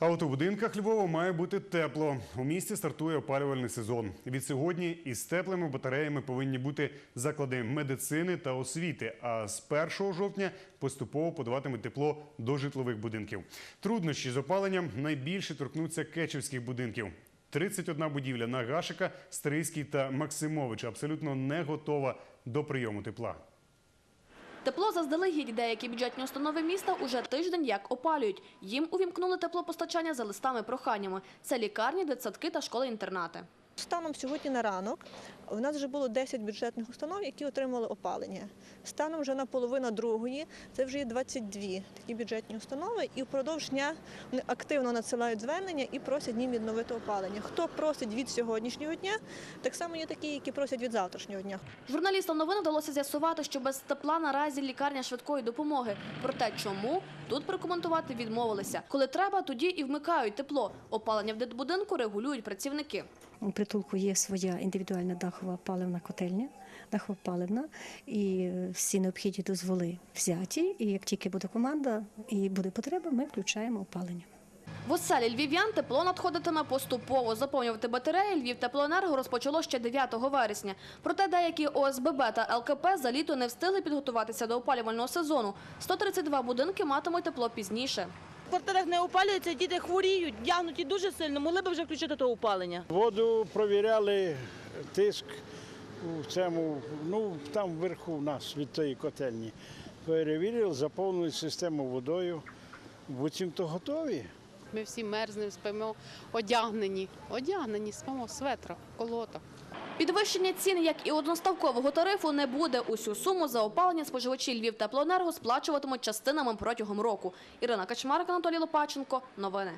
А от у будинках Львова має бути тепло. У місті стартує опалювальний сезон. Від сьогодні із теплими батареями повинні бути заклади медицини та освіти. А з 1 жовтня поступово подаватимуть тепло до житлових будинків. Труднощі з опаленням найбільше торкнуться кечівських будинків. 31 будівля на Гашика, Стрийський та Максимовича абсолютно не готова до прийому тепла. Тепло заздалегідь деякі бюджетні установи міста уже тиждень як опалюють. Їм увімкнули теплопостачання за листами-проханнями. Це лікарні, дитсадки та школи-інтернати. Станом сьогодні на ранок у нас вже було 10 бюджетних установ, які отримали опалення. Станом вже на половину другої це вже є 22 такі бюджетні установи, і впродовж дня вони активно надсилають звернення і просять їм відновити опалення. Хто просить від сьогоднішнього дня, так само є такі, які просять від завтрашнього дня. Журналістам новин вдалося з'ясувати, що без тепла наразі лікарня швидкої допомоги. Проте чому тут прокоментувати відмовилися. Коли треба, тоді і вмикають тепло. Опалення в дитбудинку регулюють працівники. У притулку є своя індивідуальна дахова паливна котельня, дахова паливна, і е, всі необхідні дозволи взяті. І як тільки буде команда і буде потреба, ми включаємо опалення. В оселі львів'ян тепло надходитиме поступово. Заповнювати батареї Львів теплоенерго розпочало ще 9 вересня. Проте деякі ОСББ та ЛКП за літо не встигли підготуватися до опалювального сезону. 132 будинки матимуть тепло пізніше. В квартирах не опалюється, діти хворіють, вдягнуті дуже сильно, могли б вже включити то опалення. Воду провіряли, тиск у цьому, ну там вверху у нас від тої котельні. Перевірили, заповнили систему водою. Буцімто готові. Ми всі мерзнемо, спимо одягнені, одягнені, спимо в светрах, колотах. Підвищення цін, як і одноставкового тарифу, не буде. Усю суму за опалення споживачі Львів теплоенерго сплачуватимуть частинами протягом року. Ірина Качмарик, Анатолій Лопаченко. Новини.